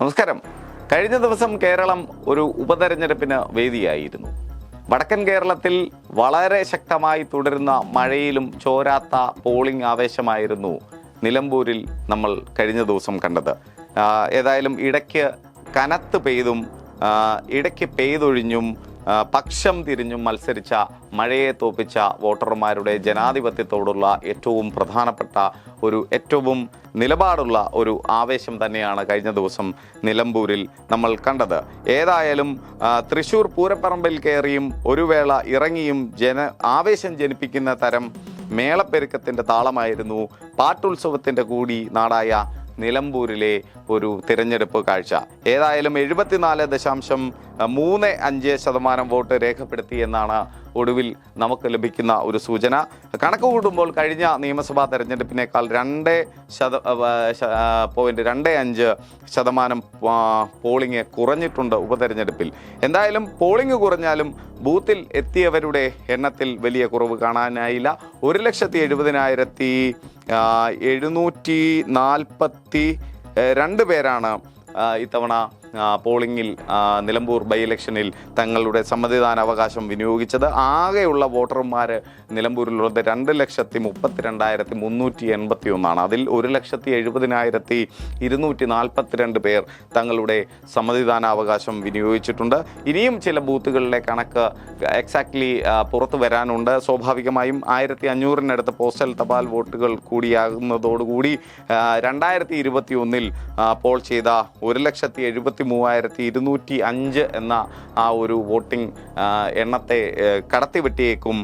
നമസ്കാരം. കഴിഞ്ഞ ദിവസം കേരളം ഒരു ഉപതെരഞ്ഞെടുപ്പിന് വേദിയായിരുന്നു. വടക്കൻ കേരളത്തിൽ വളരെ ശക്തമായി തുടരുന്ന മഴയിലും ചോരാത്ത പോളിംഗ് ആവേശമായിരുന്നു നിലമ്പൂരിൽ നമ്മൾ കഴിഞ്ഞ ദിവസം കണ്ടത്. ഏതായാലും ഇടയ്ക്ക് കനത്ത് പെയ്തും ഇടയ്ക്ക് പെയ്തൊഴിഞ്ഞും പക്ഷം തിരിഞ്ഞും മത്സരിച്ച മഴയെ തോപ്പിച്ച വോട്ടർമാരുടെ ജനാധിപത്യത്തോടുള്ള ഏറ്റവും പ്രധാനപ്പെട്ട ഒരു ഏറ്റവും നിലപാടുള്ള ഒരു ആവേശം തന്നെയാണ് കഴിഞ്ഞ ദിവസം നിലമ്പൂരിൽ നമ്മൾ കണ്ടത്. ഏതായാലും തൃശൂർ പൂരപ്പറമ്പിൽ കയറിയും ഒരു വേള ഇറങ്ങിയും ജന ആവേശം ജനിപ്പിക്കുന്ന തരം മേളപ്പെരുക്കത്തിന്റെ താളമായിരുന്നു. പാട്ടുത്സവത്തിന്റെ കൂടി നാടായ നിലമ്പൂരിലെ ഒരു തിരഞ്ഞെടുപ്പ് കാഴ്ച. ഏതായാലും എഴുപത്തിനാല് ദശാംശം മൂന്ന് അഞ്ച് ശതമാനം വോട്ട് രേഖപ്പെടുത്തി എന്നാണ് ഒടുവിൽ നമുക്ക് ലഭിക്കുന്ന ഒരു സൂചന. കണക്ക് കൂട്ടുമ്പോൾ കഴിഞ്ഞ നിയമസഭാ തെരഞ്ഞെടുപ്പിനേക്കാൾ രണ്ട് ശത പോയിന്റ് രണ്ട് അഞ്ച് ശതമാനം പോളിംഗ് കുറഞ്ഞിട്ടുണ്ട് ഉപതെരഞ്ഞെടുപ്പിൽ. എന്തായാലും പോളിംഗ് കുറഞ്ഞാലും ബൂത്തിൽ എത്തിയവരുടെ എണ്ണത്തിൽ വലിയ കുറവ് കാണാനായില്ല. ഒരു ലക്ഷത്തി എഴുപതിനായിരത്തി എഴുന്നൂറ്റി നാൽപ്പത്തി രണ്ട് പേരാണ് ഇത്തവണ പോളിംഗിൽ നിലമ്പൂർ ബൈ ഇലക്ഷനിൽ തങ്ങളുടെ സമ്മതിദാന അവകാശം വിനിയോഗിച്ചത്. ആകെയുള്ള വോട്ടർമാർ നിലമ്പൂരിലുള്ളത് രണ്ട് ലക്ഷത്തി മുപ്പത്തി രണ്ടായിരത്തി മുന്നൂറ്റി എൺപത്തി ഒന്നാണ് അതിൽ ഒരു ലക്ഷത്തി എഴുപതിനായിരത്തി ഇരുന്നൂറ്റി നാൽപ്പത്തിരണ്ട് പേർ തങ്ങളുടെ സമ്മതിദാന അവകാശം വിനിയോഗിച്ചിട്ടുണ്ട്. ഇനിയും ചില ബൂത്തുകളിലെ കണക്ക് എക്സാക്ട്ലി പുറത്തു വരാനുണ്ട്. സ്വാഭാവികമായും ആയിരത്തി അഞ്ഞൂറിനടുത്ത് പോസ്റ്റൽ തപാൽ വോട്ടുകൾ കൂടിയാകുന്നതോടുകൂടി രണ്ടായിരത്തി ഇരുപത്തി ഒന്നിൽ പോൾ ചെയ്ത ഒരു ലക്ഷത്തി എഴുപത്തി മൂവായിരത്തി ഇരുന്നൂറ്റി അഞ്ച് എന്ന ആ ഒരു വോട്ടിംഗ് എണ്ണത്തെ കടത്തിവെട്ടിയേക്കും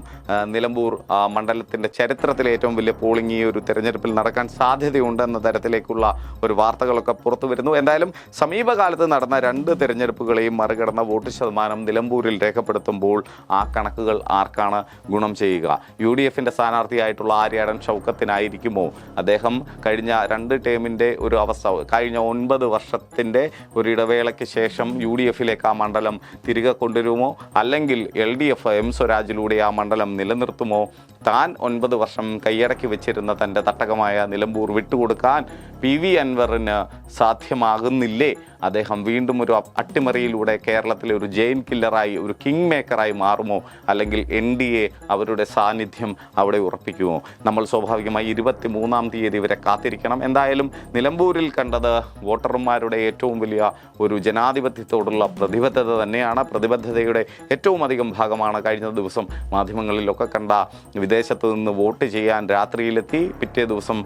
നിലമ്പൂർ മണ്ഡലത്തിന്റെ ചരിത്രത്തിലെ ഏറ്റവും വലിയ പോളിംഗ് ഈ ഒരു തെരഞ്ഞെടുപ്പിൽ നടക്കാൻ സാധ്യതയുണ്ട് എന്ന തരത്തിലേക്കുള്ള ഒരു വാർത്തകളൊക്കെ പുറത്തു വരുന്നു. എന്തായാലും സമീപകാലത്ത് നടന്ന രണ്ട് തെരഞ്ഞെടുപ്പുകളെയും മറികടന്ന വോട്ട് ശതമാനം നിലമ്പൂരിൽ രേഖപ്പെടുത്തുമ്പോൾ ആ കണക്കുകൾ ആർക്കാണ് ഗുണം ചെയ്യുക? യു ഡി എഫിന്റെ സ്ഥാനാർത്ഥിയായിട്ടുള്ള ആര്യാടൻ ഷൗക്കത്തിനായിരിക്കുമോ അദ്ദേഹം കഴിഞ്ഞ രണ്ട് ടേമിന്റെ ഒരു അവസ്ഥ കഴിഞ്ഞ ഒൻപത് വർഷത്തിന്റെ ഒരു ഇടവേളയ്ക്ക് ശേഷം യു ഡി എഫിലേക്ക് ആ മണ്ഡലം തിരികെ കൊണ്ടുവരുമോ? അല്ലെങ്കിൽ എൽ ഡി എഫ് എം സ്വരാജിലൂടെ ആ മണ്ഡലം നിലനിർത്തുമോ? താൻ ഒൻപത് വർഷം കൈയടക്കി വെച്ചിരുന്ന തന്റെ തട്ടകമായ നിലമ്പൂർ വിട്ടുകൊടുക്കാൻ പി വി അൻവറിന് സാധ്യമാകുന്നില്ലേ? അദ്ദേഹം വീണ്ടും ഒരു അട്ടിമറിയിലൂടെ കേരളത്തിലെ ഒരു ജെയിൻ കില്ലറായി ഒരു കിങ് മേക്കറായി മാറുമോ? അല്ലെങ്കിൽ എൻ ഡി എ അവരുടെ സാന്നിധ്യം അവിടെ ഉറപ്പിക്കുമോ? നമ്മൾ സ്വാഭാവികമായി ഇരുപത്തി മൂന്നാം തീയതി വരെ കാത്തിരിക്കണം. എന്തായാലും നിലമ്പൂരിൽ കണ്ടത് വോട്ടർമാരുടെ ഏറ്റവും വലിയ ഒരു ജനാധിപത്യത്തോടുള്ള പ്രതിബദ്ധത തന്നെയാണ്. പ്രതിബദ്ധതയുടെ ഏറ്റവും അധികം ഭാഗമാണ് കഴിഞ്ഞ ദിവസം മാധ്യമങ്ങളിലൊക്കെ കണ്ട വിദേശത്ത് നിന്ന് വോട്ട് ചെയ്യാൻ രാത്രിയിലെത്തി പിറ്റേ ദിവസം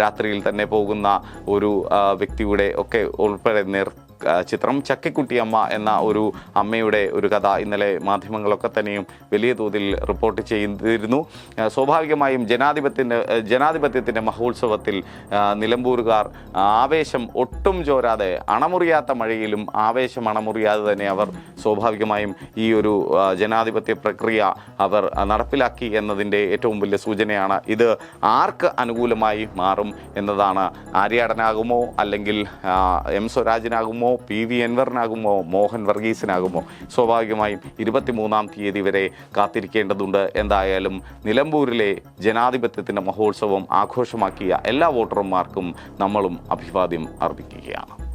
രാത്രിയിൽ തന്നെ പോകുന്ന ഒരു വ്യക്തിയുടെ ഒക്കെ ഉൾപ്പെടെ നേർ ചിത്രം ചക്കിക്കുട്ടിയമ്മ എന്ന ഒരു അമ്മയുടെ ഒരു കഥ ഇന്നലെ മാധ്യമങ്ങളൊക്കെ തന്നെയും വലിയ തോതിൽ റിപ്പോർട്ട് ചെയ്തിരുന്നു. സ്വാഭാവികമായും ജനാധിപത്യത്തിന്റെ ജനാധിപത്യത്തിന്റെ മഹോത്സവത്തിൽ നിലമ്പൂരുകാർ ആവേശം ഒട്ടും ചോരാതെ അണമുറിയാത്ത മഴയിലും ആവേശം അണമുറിയാതെ തന്നെ അവർ സ്വാഭാവികമായും ഈ ഒരു ജനാധിപത്യ പ്രക്രിയ അവർ നടപ്പിലാക്കി എന്നതിന്റെ ഏറ്റവും വലിയ സൂചനയാണ് ഇത്. ആർക്ക് അനുകൂലമായി മാറും എന്നതാണ് ആര്യാടനാകുമോ അല്ലെങ്കിൽ എം സ്വരാജിനാകുമോ പി. വി. എൻവറിനാകുമോ മോഹൻ വർഗീസിനാകുമോ? സ്വാഭാവികമായും ഇരുപത്തിമൂന്നാം തീയതി വരെ കാത്തിരിക്കേണ്ടതുണ്ട്. എന്തായാലും നിലമ്പൂരിലെ ജനാധിപത്യത്തിന്റെ മഹോത്സവം ആഘോഷമാക്കിയ എല്ലാ വോട്ടർമാർക്കും നമ്മളും അഭിവാദ്യം അർപ്പിക്കുകയാണ്.